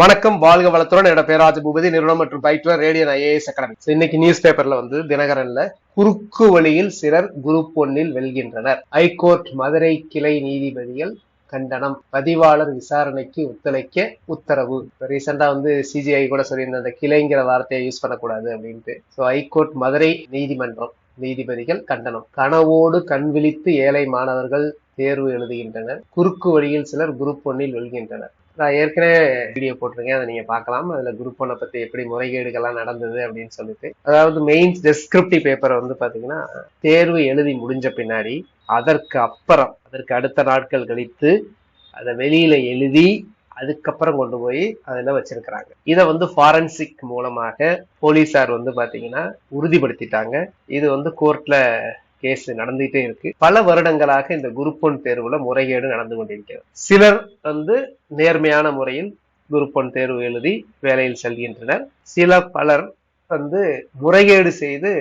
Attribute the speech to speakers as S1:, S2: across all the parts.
S1: வணக்கம் வாழ்க வளத்துடன். என்னோட பேராஜ பூபதி நிறுவனம் மற்றும் பயிற்றுவர் ரேடியன் ஐஏஎஸ் அகாடமி. இன்னைக்கு நியூஸ் பேப்பர்ல வந்து தினகரன்ல குறுக்கு வழியில் சிலர் குரூப் ஒன்னில் வெல்கின்றனர். ஹைகோர்ட் மதுரை கிளை நீதிபதிகள் கண்டனம். பதிவாளர் விசாரணைக்கு ஒத்துழைக்க உத்தரவு. ரீசெண்டா வந்து சிஜிஐ கூட சொல்லியிருந்த அந்த கிளைங்கிற வார்த்தையை யூஸ் பண்ணக்கூடாது அப்படின்ட்டு. ஸோ ஹைகோர்ட் மதுரை நீதிமன்றம் நீதிபதிகள் கண்டனம். கனவோடு கண் விழித்து ஏழை மாணவர்கள் தேர்வு எழுதுகின்றனர். குறுக்கு வழியில் சிலர் குரூப் ஒன்னில் வெல்கின்றனர். நான் ஏற்கனவே வீடியோ போட்டிருக்கேன். அதை நீங்க பார்க்கலாம். அதுல குரூப் ஒன்னை பத்தி எப்படி முறைகேடுகள்லாம் நடந்தது அப்படின்னு சொல்லிட்டு. அதாவது மெயின்ஸ் டெஸ்கிரிப்டிவ் பேப்பரை வந்து பாத்தீங்கன்னா தேர்வு எழுதி முடிஞ்ச பின்னாடி அதற்கு அப்புறம் அதற்கு அடுத்த நாட்கள் கழித்து அதை வெளியில எழுதி அதுக்கப்புறம் கொண்டு போய் அதில் வச்சிருக்கிறாங்க. இதை வந்து ஃபாரன்சிக் மூலமாக போலீஸார் வந்து பார்த்தீங்கன்னா உறுதிப்படுத்திட்டாங்க. இது வந்து கோர்ட்ல கேஸ் நடந்துகிட்டே இருக்கு. பல வருடங்களாக இந்த குரூப் ஒன் தேர்வுல முறைகேடு நடந்து கொண்டிருக்கிறது. சிலர் வந்து நேர்மையான முறையில் குரூப் ஒன் தேர்வு எழுதி வேலையில் செல்கின்றனர். சில பலர் வந்து முறைகேடு செய்து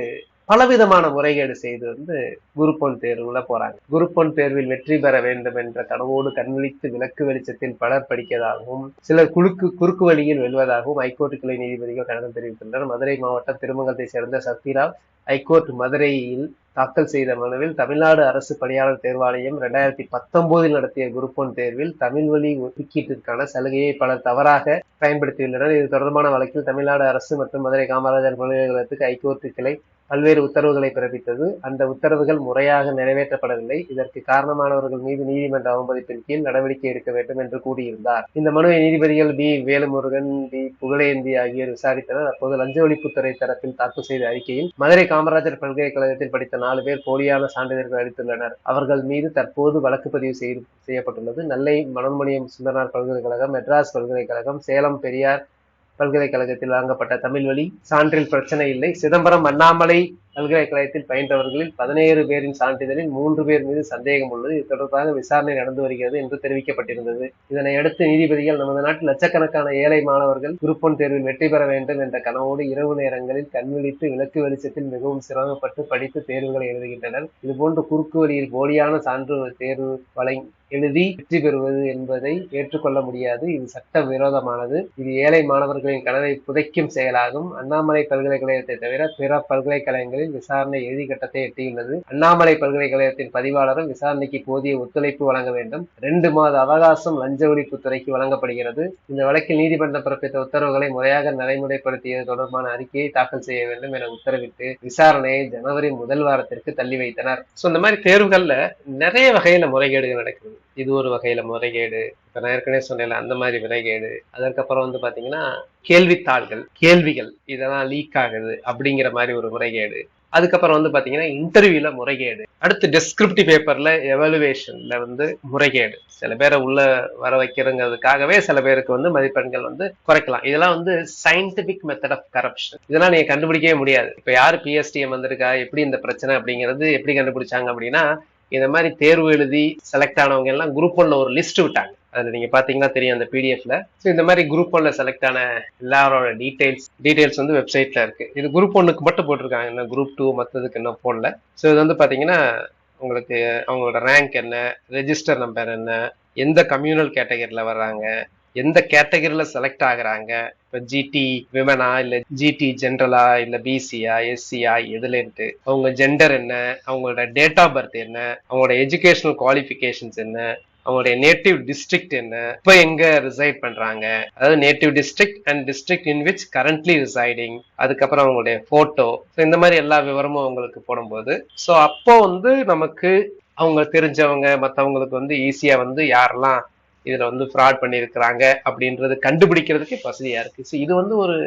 S1: பலவிதமான முறைகேடு செய்து வந்து குரூப் ஒன் தேர்வுல போறாங்க. குரூப் ஒன் தேர்வில் வெற்றி பெற வேண்டும் என்ற கனவோடு கண்விழித்து விளக்கு வெளிச்சத்தில் பலர் படிக்கதாகவும் சிலர் குழுக்கு குறுக்கு வழியில் வெல்வதாகவும் ஹைகோர்ட் கிளை நீதிபதிகள் கண்டனம் தெரிவித்துள்ளனர் மதுரை மாவட்டம் திருமங்கலத்தை சேர்ந்த சத்யராவ் ஹைகோர்ட் மதுரையில் தாக்கல் செய்த மனுவில் தமிழ்நாடு அரசு பணியாளர் தேர்வாணையம் இரண்டாயிரத்தி பத்தொன்பதில் நடத்திய குரூப் ஒன் தேர்வில் தமிழ் வழி ஒதுக்கீட்டிற்கான சலுகையை பலர் தவறாக பயன்படுத்தியுள்ளனர். இது தொடர்பான வழக்கில் தமிழ்நாடு அரசு மற்றும் மதுரை காமராஜர் பல்கலைக்கழகத்துக்கு ஐகோர்ட்டு கிளை பல்வேறு உத்தரவுகளை பிறப்பித்தது. அந்த உத்தரவுகள் முறையாக நிறைவேற்றப்படவில்லை. இதற்கு காரணமானவர்கள் மீது நீதிமன்ற அவமதிப்பின் கீழ் நடவடிக்கை எடுக்க வேண்டும் என்று கூறியிருந்தார். இந்த மனுவை நீதிபதிகள் பி. வேலுமுருகன் பி. புகழேந்தி ஆகியோர் விசாரித்தனர். அப்போது லஞ்ச ஒழிப்புத்துறை தரப்பில் தாக்கல் செய்த அறிக்கையில் மதுரை காமராஜர் பல்கலைக்கழகத்தில் படித்த நாலு பேர் போலியான சான்றிதழ்கள் அளித்துள்ளனர். அவர்கள் மீது தற்போது வழக்கு பதிவு செய்யப்பட்டுள்ளது. நெல்லை மனோன்மணியம் சுந்தரனார் பல்கலைக்கழகம் மெட்ராஸ் பல்கலைக்கழகம் சேலம் பெரியார் பல்கலைக்கழகத்தில் வழங்கப்பட்ட தமிழ் வழி சான்றில் பிரச்சனை இல்லை. சிதம்பரம் அண்ணாமலை பல்கலைக்கழகத்தில் பயின்றவர்களில் பதினேழு பேரின் சான்றிதழில் மூன்று பேர் மீது சந்தேகம் உள்ளது. இது தொடர்பாக விசாரணை நடந்து வருகிறது என்று தெரிவிக்கப்பட்டிருந்தது. இதனை அடுத்து நீதிபதிகள் நமது நாட்டில் லட்சக்கணக்கான ஏழை மாணவர்கள் குரூப் ஒன் தேர்வில் வெற்றி பெற வேண்டும் என்ற கனவோடு இரவு நேரங்களில் கண்விழித்து விளக்கு வெளிச்சத்தில் மிகவும் சிரமப்பட்டு படித்து தேர்வுகளை எழுதுகின்றனர். இதுபோன்று குறுக்கு வழியில் போலியான சான்று தேர்வு வழங்கி எழுதி வெற்றி பெறுவது என்பதை ஏற்றுக்கொள்ள முடியாது. இது சட்ட விரோதமானது இது ஏழை மாணவர்களின் கனவை புதைக்கும் செயலாகும். அண்ணாமலை பல்கலைக்கழகத்தை தவிர பிற பல்கலைக்கழகங்களில் விசாரணை இறுதி கட்டத்தை எட்டியுள்ளது. அண்ணாமலை பல்கலைக்கழகத்தின் பதிவாளரும் விசாரணைக்கு போதிய ஒத்துழைப்பு வழங்க வேண்டும். ரெண்டு மாத அவகாசம் லஞ்ச ஒழிப்புத்துறைக்கு வழங்கப்படுகிறது. இந்த வழக்கில் நீதிமன்றம் பிறப்பித்த உத்தரவுகளை முறையாக நடைமுறைப்படுத்தியது தொடர்பான அறிக்கையை தாக்கல் செய்ய வேண்டும் என உத்தரவிட்டு விசாரணையை ஜனவரி முதல் வாரத்திற்கு தள்ளி வைத்தனர். இந்த மாதிரி தேர்வுகள்ல நிறைய வகையில முறைகேடுகள் நடக்குது. இது ஒரு வகையில முறைகேடு. இப்ப நான் ஏற்கனவே சொன்னேன் அந்த மாதிரி முறைகேடு. அதற்கப்புறம் வந்து பாத்தீங்கன்னா கேள்வித்தாள்கள் கேள்விகள் இதெல்லாம் லீக் ஆகுது அப்படிங்கிற மாதிரி ஒரு முறைகேடு. அதுக்கப்புறம் வந்து பாத்தீங்கன்னா இன்டர்வியூல முறைகேடு. அடுத்து டெஸ்கிரிப்டிவ் பேப்பர்ல எவலுவேஷன்ல வந்து முறைகேடு. சில பேரை உள்ள வர வைக்கிறதுக்காகவே சில பேருக்கு வந்து மதிப்பெண்கள் வந்து குறைக்கலாம். இதெல்லாம் வந்து சயின்டிபிக் மெத்தட் ஆஃப் கரப்ஷன் இதெல்லாம் நீங்க கண்டுபிடிக்கவே முடியாது. இப்ப யாரு பிஎஸ்டிஎம் வந்திருக்கா? எப்படி இந்த பிரச்சனை அப்படிங்கிறது எப்படி கண்டுபிடிச்சாங்க அப்படின்னா இந்த மாதிரி தேர்வு எழுதி செலக்ட் ஆனவங்க எல்லாம் குரூப் ஒன்ல ஒரு லிஸ்ட் விட்டாங்க. அதுல நீங்க பாத்தீங்கன்னா தெரியும் அந்த பிடிஎஃப்ல ஸோ இந்த மாதிரி குரூப் ஒன்ல செலக்ட் ஆன எல்லாரோட டீடைல்ஸ் டீடைல்ஸ் வந்து வெப்சைட்ல இருக்கு. இது குரூப் ஒன்னுக்கு மட்டும் போட்டிருக்காங்க. இன்னும் குரூப் டூ மற்றதுக்கு இன்னும் போடல. ஸோ இது வந்து பாத்தீங்கன்னா உங்களுக்கு அவங்களோட ரேங்க் என்ன ரெஜிஸ்டர் நம்பர் என்ன எந்த கம்யூனல் கேட்டகரியில வர்றாங்க எந்த கேட்டகரியில செலக்ட் ஆகுறாங்க. இப்போ ஜிடி விமனா இல்லை ஜிடி ஜென்ரலா இல்லை பிசியா எஸ்சியா எதுலன்ட்டு அவங்க ஜெண்டர் என்ன அவங்களோட டேட் ஆஃப் பர்த் என்ன அவங்களோட எஜுகேஷனல் குவாலிஃபிகேஷன்ஸ் என்ன அவங்களுடைய நேட்டிவ் டிஸ்ட்ரிக்ட் என்ன? இப்போ எங்க ரிசைட் பண்றாங்க? அதாவது native district and district in which currently residing அதுக்கப்புறம் அவங்களுடைய போட்டோ இந்த மாதிரி எல்லா விவரமும் அவங்களுக்கு போடும்போது. ஸோ அப்போ வந்து நமக்கு அவங்க தெரிஞ்சவங்க மற்றவங்களுக்கு வந்து ஈஸியா வந்து யாரெல்லாம் இதுல வந்து ஃப்ராட் பண்ணியிருக்கிறாங்க அப்படின்றது கண்டுபிடிக்கிறதுக்கு வசதியா இருக்கு. ஸோ இது வந்து ஒரு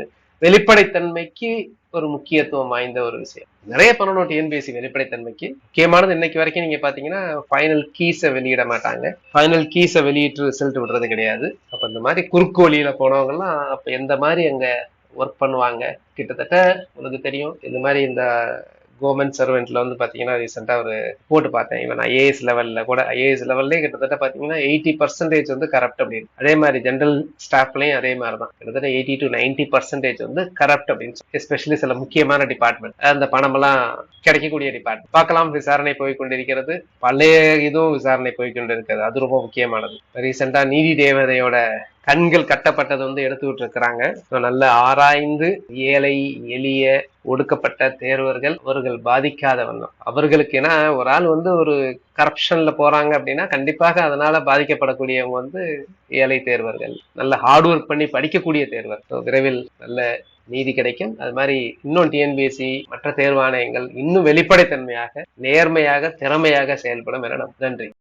S1: வெளிப்படைத்தன்மைக்கு ஒரு முக்கியத்துவம் வாய்ந்த ஒரு விஷயம். நிறைய பண்ணணும் டிஎன்பிஎஸ்சி வெளிப்படைத்தன்மைக்கு. முக்கியமானது இன்னைக்கு வரைக்கும் நீங்க பாத்தீங்கன்னா ஃபைனல் கீஸை வெளியிட மாட்டாங்க. ஃபைனல் கீஸை வெளியிட்டு ரிசல்ட் விடுறது கிடையாது. அப்ப இந்த மாதிரி குறுக்கு வழியில போனவங்கலாம் அப்ப எந்த மாதிரி அங்க ஒர்க் பண்ணுவாங்க? கிட்டத்தட்ட உங்களுக்கு தெரியும். இந்த மாதிரி இந்த கவர்மெண்ட் சர்வெண்ட்ல வந்து பாத்தீங்கன்னா ரீசெண்டா ஒரு போட்டு பார்த்தேன். இவன் ஐஏஎஸ் லெவல்ல கூட ஐஏஎஸ் லெவல்லே கிட்டத்தட்ட பாத்தீங்கன்னா எயிட்டி பர்சன்டேஜ் வந்து கரப்ட் அப்படின்னு. அதே மாதிரி ஜென்ரல் ஸ்டாஃப்லயும் அதே மாதிரி தான் கிட்டத்தட்ட எயிட்டி டு நைன்டி பர்சன்டேஜ் வந்து கரப்ட் அப்படின்னு எஸ்பெஷலி சில முக்கியமான டிபார்ட்மெண்ட் அந்த பணமெல்லாம் கிடைக்கக்கூடிய டிபார்ட்மெண்ட் பார்க்கலாம் விசாரணை போய் கொண்டிருக்கிறது. பழைய இதுவும் விசாரணை போய் கொண்டிருக்கிறது. அது ரொம்ப முக்கியமானது. ரீசெண்டா நீதி தேவதையோட கண்கள் கட்டப்பட்டதை வந்து எடுத்து இருக்கிறாங்க So, நல்ல ஆராய்ந்து ஏழை எளிய ஒடுக்கப்பட்ட தேர்வர்கள் அவர்கள் பாதிக்காத வண்ணம். அவர்களுக்கு ஏன்னா ஒரு ஆள் வந்து ஒரு கரப்ஷன்ல போறாங்க அப்படின்னா கண்டிப்பாக அதனால பாதிக்கப்படக்கூடியவங்க வந்து ஏழை தேர்வர்கள். நல்ல ஹார்ட் ஒர்க் பண்ணி படிக்கக்கூடிய தேர்வர் விரைவில் நல்ல நீதி கிடைக்கும். அது மாதிரி இன்னும் டிஎன்பிஎஸ்சி மற்ற தேர்வாணையங்கள் இன்னும் வெளிப்படைத்தன்மையாக நேர்மையாக திறமையாக செயல்படும் என நன்றி.